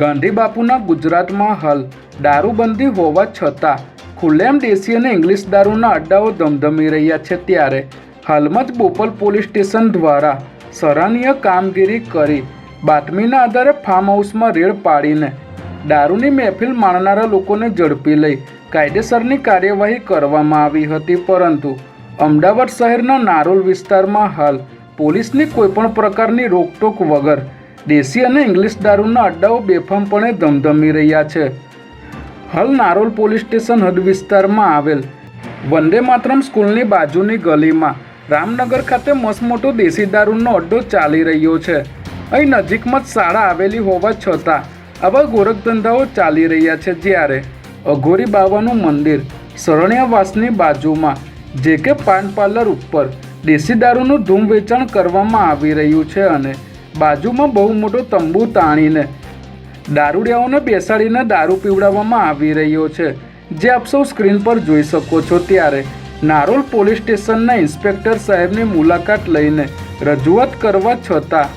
ગાંધી બાપુના ગુજરાતમાં હાલ દારૂબંધી હોવા છતાં ખુલ્લેમ દેશી અને ઇંગ્લિશ દારૂના અડ્ડાઓ ધમધમી રહ્યા છે ત્યારે હાલમાં જ બોપલ પોલીસ સ્ટેશન દ્વારા સરાહનીય કામગીરી કરી બાતમીના આધારે ફાર્મ હાઉસમાં રેડ પાડીને દારૂની મહેફિલ માણનારા લોકોને ઝડપી લઈ કાયદેસરની કાર્યવાહી કરવામાં આવી હતી. પરંતુ અમદાવાદ શહેરના નારોલ વિસ્તારમાં હાલ પોલીસની કોઈપણ પ્રકારની રોકટોક વગર દેશી અને ઇંગ્લિશ દારૂના અડ્ડાઓ બેફામપણે ધમધમી રહ્યા છે. હાલ નારોલ પોલીસ સ્ટેશન હદ વિસ્તારમાં આવેલ વંદે માતરમ સ્કૂલની બાજુની ગલીમાં રામનગર ખાતે મસમોટો દેશી દારૂનો અડ્ડો ચાલી રહ્યો છે. અહીં નજીકમાં જ શાળા આવેલી હોવા છતાં આવા ગોરખધંધાઓ ચાલી રહ્યા છે જ્યારે અઘોરી બાવાનું મંદિર શરણ્યાવાસની બાજુમાં, જે કે પાન પાર્લર ઉપર, દેશી દારૂનું ધૂમ વેચાણ કરવામાં આવી રહ્યું છે અને બાજુમાં બહુ મોટો તંબુ તાણીને દારૂડિયાઓને બેસાડીને દારૂ પીવડાવવામાં આવી રહ્યો છે. જે આપ સૌ સ્ક્રીન પર જોઈ શકો છો ત્યારે નારોલ પોલીસ સ્ટેશનના ઇન્સ્પેક્ટર સાહેબની મુલાકાત લઈને રજૂઆત કરવા છતાં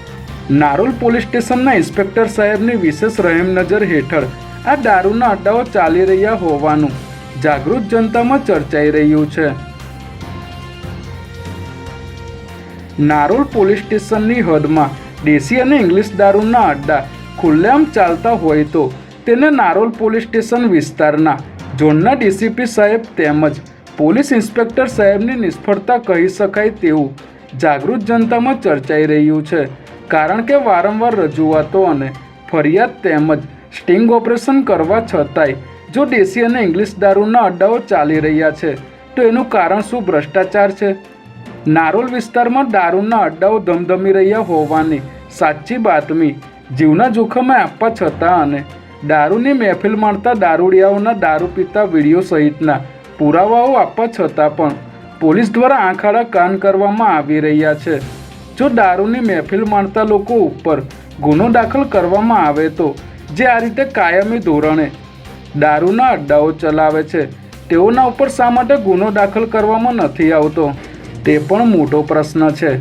નારોલ પોલીસ સ્ટેશનના ઇન્સ્પેક્ટર સાહેબની વિશેષ રહેમ નજર હેઠળ આ દારૂના અડ્ડાઓ ચાલી રહ્યા હોવાનું જાગૃત જનતામાં ચર્ચાઈ રહ્યું છે. નારોલ પોલીસ સ્ટેશનની હદમાં દેશી અને ઇંગ્લિશ દારૂના અડ્ડા ખુલ્લેઆમ ચાલતા હોય તો તેને નારોલ પોલીસ સ્ટેશન વિસ્તારના ઝોનના ડીસીપી સાહેબ તેમજ પોલીસ ઇન્સ્પેક્ટર સાહેબની નિષ્ફળતા કહી શકાય તેવું જાગૃત જનતામાં ચર્ચાઈ રહ્યું છે. કારણ કે વારંવાર રજૂઆતો અને ફરિયાદ તેમજ સ્ટિંગ ઓપરેશન કરવા છતાંય જો દેશી અને ઇંગ્લિશ દારૂના અડ્ડાઓ ચાલી રહ્યા છે, તો એનું કારણ શું? ભ્રષ્ટાચાર છે? નારોલ વિસ્તારમાં દારૂના અડ્ડાઓ ધમધમી રહ્યા હોવાની સાચી બાતમી. જીવના જોખમે આપવા છતાં અને દારૂની મહેફિલ માણતા દારૂડિયાઓના દારૂ પીતા વીડિયો સહિતના પુરાવાઓ આપવા છતાં પણ પોલીસ દ્વારા આંખાળા કાન કરવામાં આવી રહ્યા છે. જો દારૂની મહેફિલ માણતા લોકો ઉપર ગુનો દાખલ કરવામાં આવે તો જે આ રીતે કાયમી ધોરણે દારૂના અડ્ડાઓ ચલાવે છે, તેઓના ઉપર શા માટે ગુનો દાખલ કરવામાં નથી આવતો? તે પણ મોટો પ્રશ્ન છે.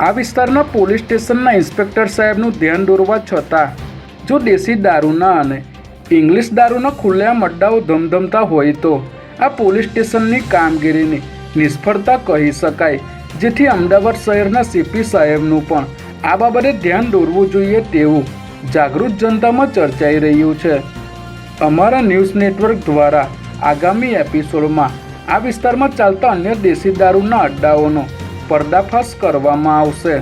આ વિસ્તારના પોલીસ સ્ટેશનના ઇન્સ્પેક્ટર સાહેબનું ધ્યાન દોરવા છતાં, જો દેશી દારૂના અને ઇંગ્લિશ દારૂના ખુલ્લેઆમ અડ્ડાઓ ધમધમતા હોય તો, આ પોલીસ સ્ટેશનની કામગીરીની નિષ્ફળતા કહી શકાય, જેથી અમદાવાદ શહેરના સીપી સાહેબનું પણ આ બાબતે ધ્યાન દોરવું જોઈએ તેવું જાગૃત જનતામાં ચર્ચાઈ રહ્યું છે. અમારા ન્યૂઝ નેટવર્ક દ્વારા આગામી એપિસોડમાં આ વિસ્તારમાં ચાલતા અન્ય દેશી દારૂના અડ્ડાઓનો પર્દાફાશ કરવામાં આવશે.